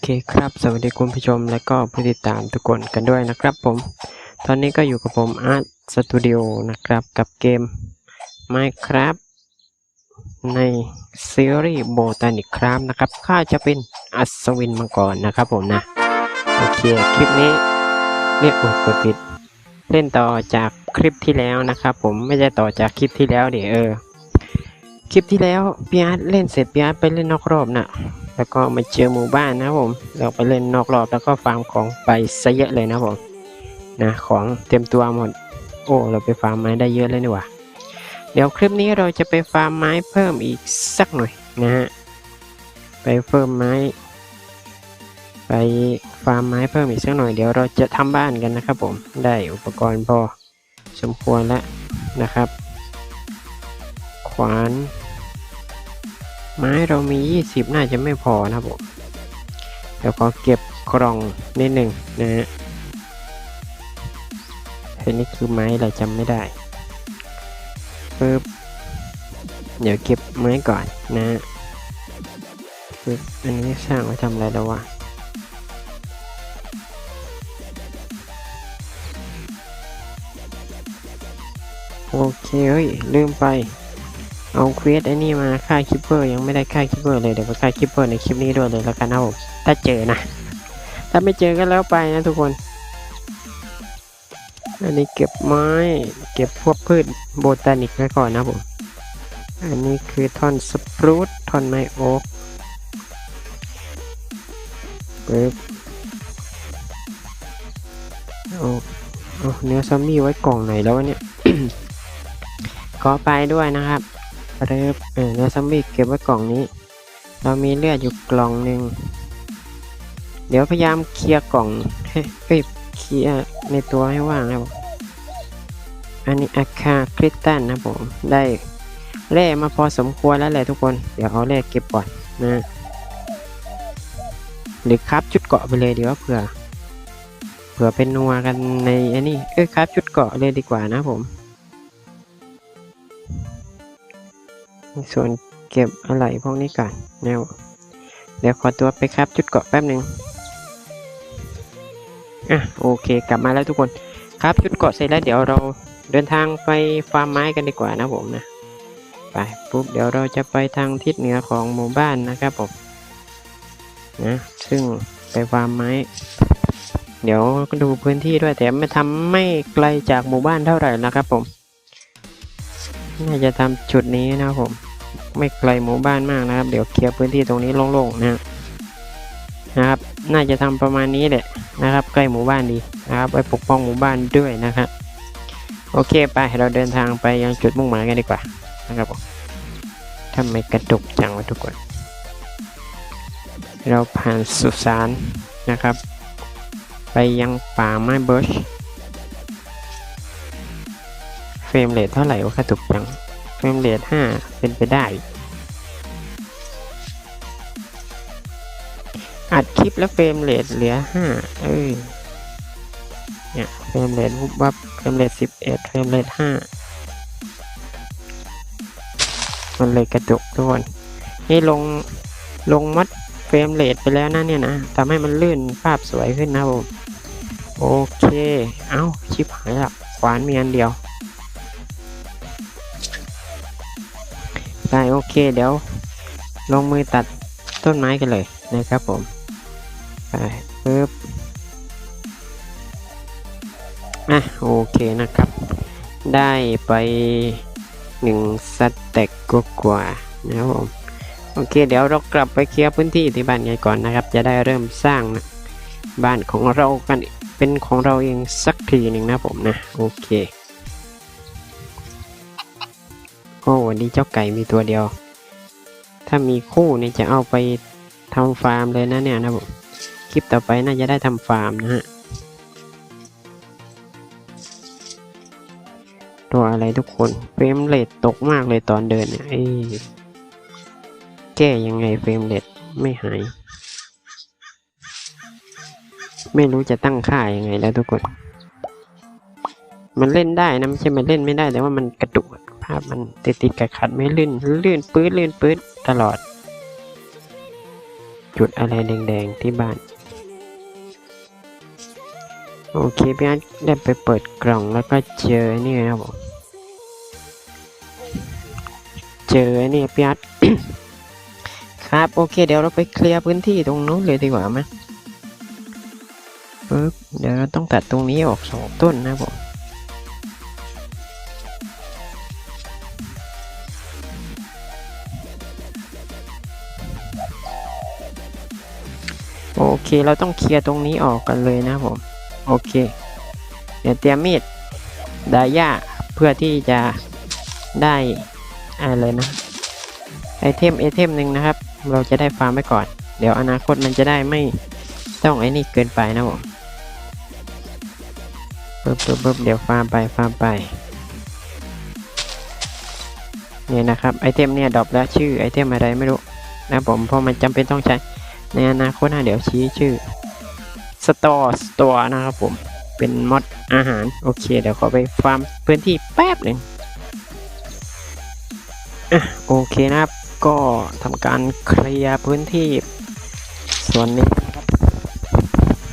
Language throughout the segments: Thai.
เคครับ สวัสดีคุณผู้ชมและก็ผู้ติดตามทุกคนกันด้วยนะครับผม ตอนนี้ก็อยู่กับผมอาร์ตสตูดิโอนะครับ กับเกม Minecraft ในซีรีส์โบตานิกครับนะครับ ข้าจะเป็นอัศวินมังกรนะครับผมนะ โอเค คลิปนี้เรียกอุดกดปิด เล่นต่อจากคลิปที่แล้วนะครับผมไม่ใช่ต่อจากคลิปที่แล้วเดี๋ยวเออ คลิปที่แล้วพี่อาร์ตเล่นเสร็จพี่อาร์ตไปเล่นนอกรอบน่ะ แล้วก็มาเจอหมู่บ้านนะผม เราไปเล่นนอกรอบแล้วก็ฟาร์มของไปซะเยอะเลยนะผมนะของเต็มตัวหมด โอ้เราไปฟาร์มไม้ได้เยอะเลยนี่หว่าเดี๋ยวคลิปนี้เราจะไปฟาร์มไม้เพิ่มอีกสักหน่อยนะฮะไปเพิ่มไม้ ไปฟาร์มไม้เพิ่มอีกสักหน่อยเดี๋ยวเราจะทำบ้านกันนะครับผมได้อุปกรณ์พอสมควรแล้วนะครับ ขวาน ไม้เรามี 20 น่าจะไม่พอนะครับผมเดี๋ยวขอเก็บกล่องนิดหนึ่งนะฮะเฮ้ยนี่คือไม้อะไรจำไม่ได้ปึ๊บเดี๋ยวเก็บไม้ก่อนนะฮะปึ๊บอันนี้สร้างไว้ทำอะไรแล้ววะโอเคเฮ้ยลืมไป เอาเควสไอ้นี่มาฆ่าคิปเปอร์ยังไม่ได้ฆ่าคิปเปอร์เลยเดี๋ยวไปฆ่าคิปเปอร์ในคลิปนี้ด้วยเลยแล้วกันนะผมถ้าเจอนะ ถ้าไม่เจอก็แล้วไปนะทุกคน อันนี้เก็บไม้เก็บพวกพืชโบตานิกไว้ก่อนนะผมอันนี้คือท่อนสปรูตท่อนไม้โอ๊กปึ๊บเอาเอาเนื้อซอมบี้ไว้กล่องไหนแล้ววะเนี่ย ขอไปด้วยนะครับ เริ่มเออเนื้อซัมบี้เก็บไว้กล่องนี้ เรามีเลือดอยู่กล่องหนึ่ง เดี๋ยวพยายามเคลียร์กล่องให้เอ้ยเคลียร์ในตัวให้ว่างนะผมอันนี้อาคาคริสตันนะผม ได้แร่มาพอสมควรแล้วแหละทุกคน เดี๋ยวเอาแร่เก็บก่อนนะ หรือครับจุดเกาะไปเลยเดี๋ยวาเผื่อ เผื่อเป็นนัวกันในอันนี้ เอ้ยครับจุดเกาะเลยดีกว่านะผม ส่วนเก็บอะไรพวกนี้ก่อนแนวเดี๋ยวขอตัวไปครับจุดเกาะแป๊บหนึ่งอะโอเคกลับมาแล้วทุกคนครับจุดเกาะเสร็จแล้วเดี๋ยวเราเดินทางไปฟาร์มไม้กันดีกว่านะผมนะไปปุ๊บเดี๋ยวเราจะไปทางทิศเหนือของหมู่บ้านนะครับผมนะซึ่งไปฟาร์มไม้ เดี๋ยวดูพื้นที่ด้วยแต่ไม่ทำไม่ไกลจากหมู่บ้านเท่าไหร่นะครับผม น่าจะทำจุดนี้นะครับผม ไม่ไกลหมู่บ้านมากนะครับ เดี๋ยวเคลียร์พื้นที่ตรงนี้โล่งๆนะนะครับ น่าจะทำประมาณนี้แหละนะครับ ใกล้หมู่บ้านดีนะครับ ไว้ปกป้องหมู่บ้านด้วยนะครับโอเคไปเราเดินทางไปยังจุดมุ่งหมายกันดีกว่านะครับผมทำไมกระตุกจังวะทุกคน เราผ่านสุสานนะครับ ไปยังป่าไม้เบิร์ช รมเรทเท่าไหร่วะกระตุกจังเฟรมเรทห้าเป็นไปได้ อัดคลิปแล้วเฟรมเรทเหลือห้าเอ้ยเนี่ยเฟรมเรทวุบวับเฟรมเรทสิบเอ็ดเฟรมเรทห้ามันเลยกระตุกทุกคนนี่ลงลงมัดเฟรมเรทไปแล้วนะเนี่ยนะทำให้มันลื่นภาพสวยขึ้นนะผมโอเค เอ้าชิปหายละขวานมีอันเดียว ได้โอเคเดี๋ยวลงมือตัดต้นไม้กันเลยนะครับผมไปปึ๊บอะโอเคนะครับ ได้ไปหนึ่งสเต็กกกว่าๆนะครับผมโอเค เดี๋ยวเรากลับไปเคลียร์พื้นที่ที่บ้านกันก่อนนะครับ จะได้เริ่มสร้างนะบ้านของเรากันเป็นของเราเองสักทีหนึ่งนะผมนะโอเค โอ้วันนี้เจ้าไก่มีตัวเดียว ถ้ามีคู่นี่จะเอาไปทำฟาร์มเลยนะเนี่ยนะผมคลิปต่อไปน่าจะได้ทำฟาร์มนะฮะ ตัวอะไรทุกคนเฟรมเรทตกมากเลยตอนเดินเนี่ยแก้ยังไงเฟรมเรทไม่หาย ไม่รู้จะตั้งค่ายังไงแล้วทุกคน มันเล่นได้นะไม่ใช่มันเล่นไม่ได้แต่ว่ามันกระตุก ภาพมันติดติดๆขัดขัดไม่ลื่นลื่นปื้ดลื่นปื้ดตลอด จุดอะไรแดงๆที่บ้าน โอเคพี่อาร์ตได้ไปเปิดกล่องแล้วก็เจอนี่นะผมเจอนี่พี่อาร์ครับโอเคเดี๋ยวเราไปเคลียร์พื้นที่ตรงนู้นเลยดีกว่าไหมปึ๊บเดี๋ยวเราต้องตัดตรงนี้ออกสองต้นนะผม เค เราต้องเคลียร์ตรงนี้ออกกันเลยนะผม โอเค เดี๋ยวเตรียมมีดดายาเพื่อที่จะได้อะไรนะไอเทมไอเทมหนึ่งนะครับ เราจะได้ฟาร์มไว้ก่อน เดี๋ยวอนาคตมันจะได้ไม่ต้องไอ้นี่เกินไปนะผมปึ๊บปึ๊บปึ๊บเดี๋ยวฟาร์มไปฟาร์มไปเนี่ยนะครับไอเทมเนี่ยดรอปแล้วชื่อไอเทมอะไรไม่รู้นะผมเพราะมันจำเป็นต้องใช้ ในอนาคตนะเดี๋ยวชี้ชื่อ Store Store นะครับผม เป็นมอดอาหาร โอเค เดี๋ยวขอไปฟาร์มพื้นที่แป๊บหนึ่งอะโอเคนะครับ ก็ทำการเคลียร์พื้นที่ส่วนนี้นะครับ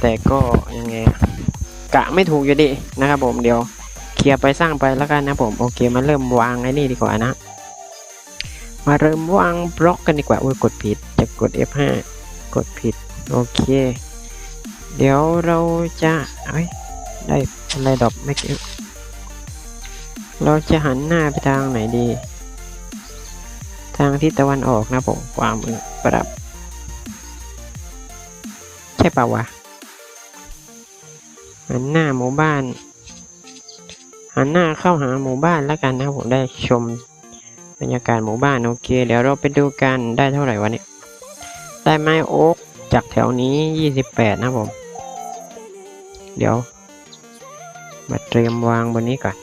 แต่ก็ยังไงกะไม่ถูกอยู่ดีนะครับผมเดี๋ยวเคลียร์ไปสร้างไปแล้วกันนะผมโอเคมาเริ่มวางไอ้นี่ดีกว่านะ มาเริ่มวางบล็อกกันดีกว่าโอ้ยกดผิดจะกด F5 กดผิด โอเค เดี๋ยวเราจะเอ้ยได้อะไรดอกไม่เก็บเราจะหันหน้าไปทางไหนดี ทางทิศตะวันออกนะผมความมือปรับ ใช่ป่าวะหันหน้าหมู่บ้าน หันหน้าเข้าหาหมู่บ้านแล้วกันนะผมได้ชมบรรยากาศหมู่บ้านโอเค เดี๋ยวเราไปดูกันได้เท่าไหร่วะเนี่ย ได้ไม้โอ๊กจากแถวนี้ 28 นะผม เดี๋ยว มาเตรียมวางบนนี้ก่อน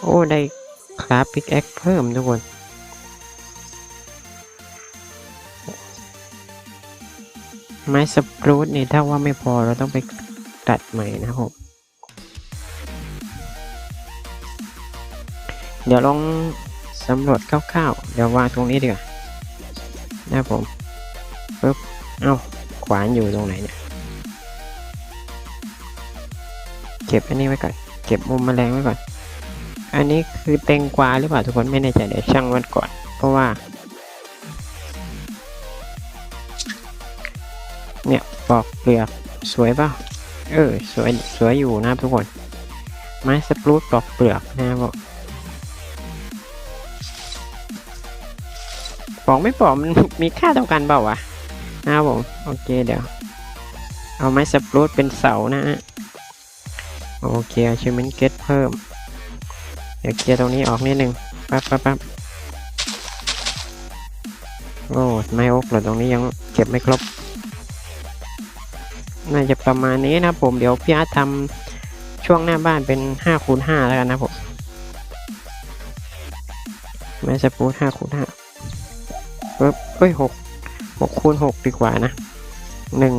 โอ้ ได้คราฟพิกแอคเพิ่มทุกคนไม้สปรูตนี่ถ้าว่าไม่พอเราต้องไปตัดใหม่นะครับ เดี๋ยวลองสำรวจคร่าวๆ เดี๋ยววางตรงนี้ดีกว่า นะครับผมปึ๊บเอ้าขวานอยู่ตรงไหนเนี่ยเก็บอันนี้ไว้ก่อนเก็บมุมแมลงไว้ก่อน อันนี้คือเต็งกวาหรือเปล่าทุกคนไม่แน่ใจเดี๋ยวช่างมันก่อน เพราะว่า เนี่ยปอกเปลือกสวยป่าเออสวยสวยอยู่นะครับทุกคน ไม้สปรูตปอกเปลือกนะครับ ปอกไม่ปอกมันมีค่าเท่ากันเปล่าวะนะครับผมโอเคเดี๋ยว เอาไม้สปรูตเป็นเสานะฮะโอเคเอาชิมเมนเก็ตเพิ่ม เดี๋ยวเคลียร์ตรงนี้ออกนิดนึงปั๊บปั๊บปั๊บโอ้ไม้โอ๊กเหรอตรงนี้ยังเก็บไม่ครบ น่าจะประมาณนี้นะผมเดี๋ยวพี่อาร์ตทำช่วงหน้าบ้านเป็น5คูณ5แล้วกันนะผมไม้สปรูต5คูณ5 ปึ๊บเอ้ยหกหกคูณหกดีกว่านะหนึ่ง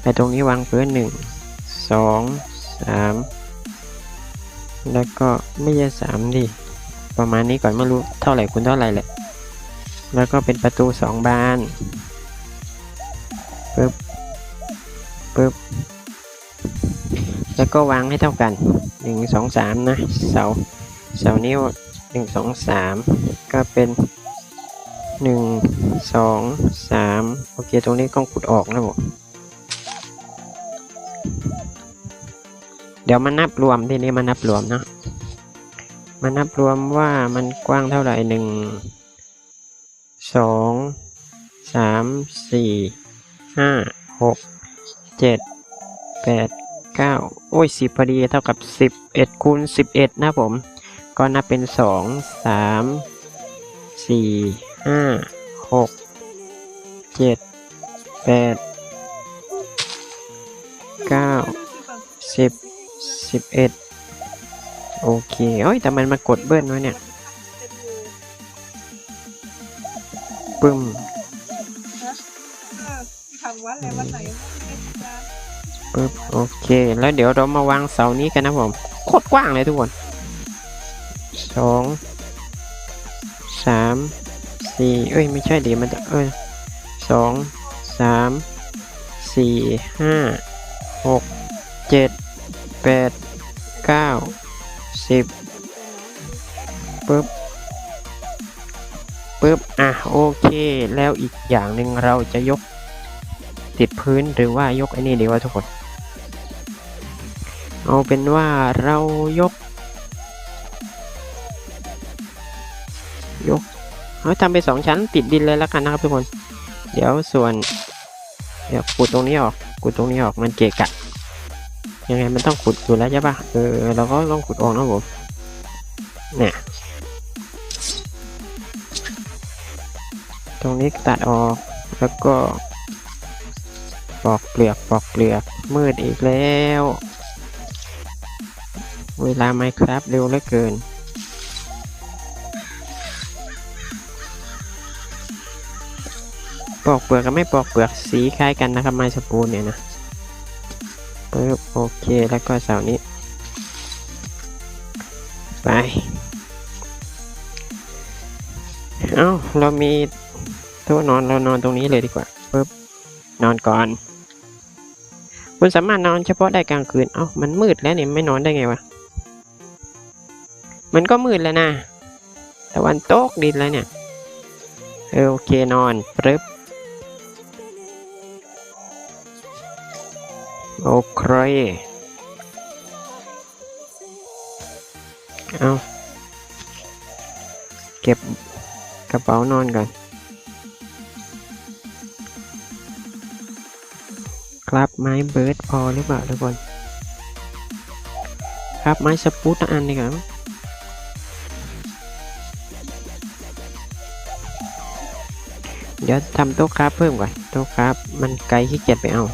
ไปตรงนี้วางเพื้นหนึ่งสองสามแล้วก็ไม่ใช่สามดิประมาณนี้ก่อนไม่รู้เท่าไหร่คูณเท่าไหร่แหละ แล้วก็เป็นประตูสองบานปึ๊บปึ๊บแล้วก็วางให้เท่ากันหนึ่งสองสามนะเสาเสานิ้วหนึ่งสองสามก็เป็น หนึ่งสองสามโอเค ตรงนี้ต้องขุดออกนะผมเดี๋ยวมานับรวมทีนี้มานับรวมเนาะมานับรวมว่ามันกว้างเท่าไหร่หนึ่งสองสามสี่ห้าหกเจ็ดแปดเก้าโอ้ยสิบพอดีเท่ากับสิบเอ็ดคูณสิบเอ็ดนะผม ก็นับเป็นสองสามสี่ ห้าหกเจ็ดแปดเก้าสิบสิบเอ็ดโอเคเอ้ยแต่มันมากดเบิ้ลไว้เนี่ยปึ้มทำวันอะไรวันไหนไม่ได้ปึ๊บโอเค แล้วเดี๋ยวเรามาวางเสานี้กันนะผม โคตรกว้างเลยทุกคนสองสาม สี่เอ้ยไม่ใช่ดีมันจะเอ้ยสองสามสี่ห้าหกเจ็ดแปดเก้าสิบปึ๊บปึ๊บอะโอเค แล้วอีกอย่างหนึ่งเราจะยกติดพื้นหรือว่ายกไอ้นี่ดีวะทุกคน เอาเป็นว่าเรายก ยก เอาทำไปสองชั้นติดดินเลยแล้วกันนะครับทุกคน เดี๋ยวส่วน เดี๋ยวขุดตรงนี้ออกขุดตรงนี้ออกมันเกะกะ ยังไงมันต้องขุดอยู่แล้วใช่ปะเออเราก็ต้องขุดออกนะผมเนี่ยตรงนี้ตัดออกแล้วก็ปอกเปลือกปอกเปลือกมืดอีกแล้ว เวลาไมครับเร็วเหลือเกิน ปอกเปลือกกับไม่ปอกเปลือกสีคล้ายกันนะครับไม้สปูนเนี่ยนะปึ๊บโอเคแล้วก็เสานี้ ไปเอ้าเรามีต๊ะนอนเรานอนตรงนี้เลยดีกว่าปึ๊บนอนก่อน คุณสามารถนอนเฉพาะได้กลางคืน เอ้ามันมืดแล้วเนี่ยไม่นอนได้ไงวะมันก็มืดแล้วนะตะวันตกดินแล้วเนี่ยเออโอเคนอนปึ๊บ โอเค เอาเก็บกระเป๋านอนก่อน ครับไม้เบิร์ดพอหรือเปล่าทุกคน ครับไม้สปูตอันนี่ครับเดี๋ยวทำโต๊ะครับเพิ่มก่อนโต๊ะครับ มันไกลขี้เกียจไปเอา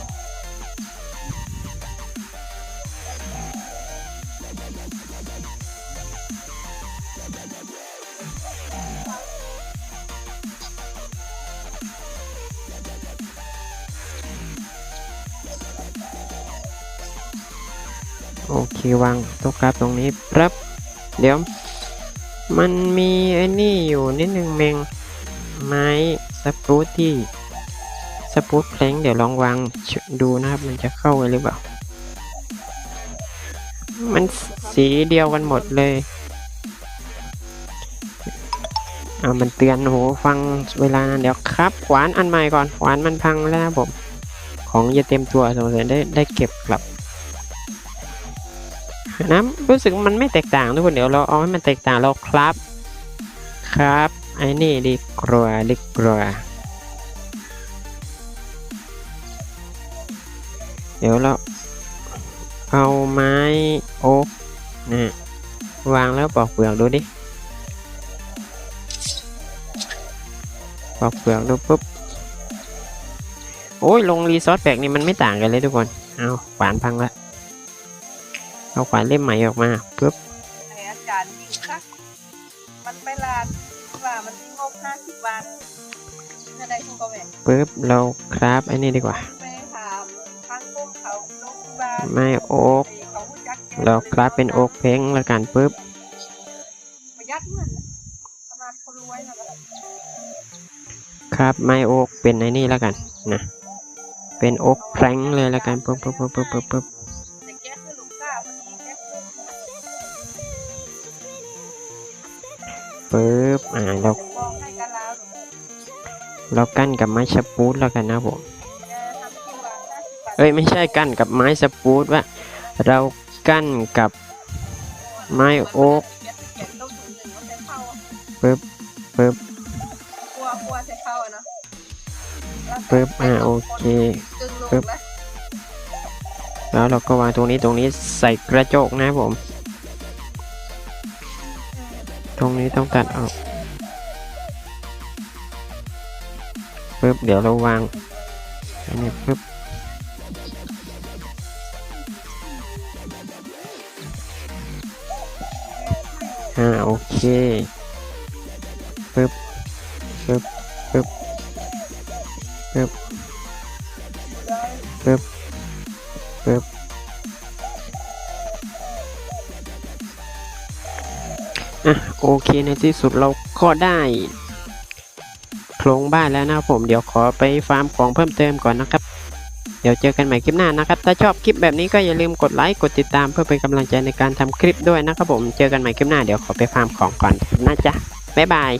โอเควางโต๊ะครับตรงนี้ครับเดี๋ยว มันมีไอ้นี่อยู่นิดนึงเมงไม้สปรูตที่สปรูตแพลงเดี๋ยวลองวางดูนะครับมันจะเข้ากันหรือเปล่า มันสีเดียวกันหมดเลยเอามันเตือนโหฟังเวลานานเดี๋ยวครับ ขวานอันใหม่ก่อนขวานมันพังแล้วนะผมของจะเต็มตัวสงสัยได้ได้เก็บกลับ นะรู้สึกมันไม่แตกต่างทุกคนเดี๋ยวเราเอาให้มันแตกต่างเราครับ ครับไอ้นี่ดีกว่าดีกว่าเดี๋ยวเราเอาไม้โอ๊กนะวางแล้วปอกเปลือกดูดิปอกเปลือกดูปุ๊บโอ้ยลงรีซอสแบกนี่มันไม่ต่างกันเลยทุกคนเอาขวานพังละ เอาขวานเล่มใหม่ออกมาปุ๊บไออาจารย์ยิงคักมันไปลานว่ามันมีงบห้าสิบบาทจะได้คุณก็แม่ปุ๊บเราคราฟไอ้นี่ดีกว่า ไปถามทางกรมเขาโรงพยาบาลไม้โอ๊กไอ้เขารู้จักแกเราคราฟเป็นโอ๊กเพ้งแล้วกันปุ๊บประหยัดเงินน่ะขนาดคนรวยนะก็คราฟไม้โอ๊กเป็นไอ้นี่แล้วกันนะเป็นโอ๊กแพงเลยแล้วกันปุ๊บปุ๊บปุ๊บปุ๊บปุ๊บ บอ่าเราเรากั้นกับไม้สปูตแล้วกันนะผมเอ้ยไม่ใช่กั้นกับไม้สปูตว่าเรากั้นกับไม้โอ๊กปึ๊บปึ๊บปึ๊บอ่าโอเคปึ๊บแล้วเราก็วางตรงนี้ตรงนี้ใส่กระจกนะผม รงนี้ต้องตัดออกปึ๊บเดี๋ยวเราวางอันนี้ปึ๊บอ่าโอเคปึ๊บปึ๊บปึ๊บปึ๊บปึ๊บปึ๊บ อะโอเคในที่สุดเราก็ได้โครงบ้านแล้วนะครับผมเดี๋ยวขอไปฟาร์มของเพิ่มเติมก่อนนะครับ เดี๋ยวเจอกันใหม่คลิปหน้านะครับ ถ้าชอบคลิปแบบนี้ก็อย่าลืมกดไลค์กดติดตามเพื่อเป็นกำลังใจในการทำคลิปด้วยนะครับผมเจอกันใหม่คลิปหน้าเดี๋ยวขอไปฟาร์มของก่อนนะจ๊ะบ๊ายบาย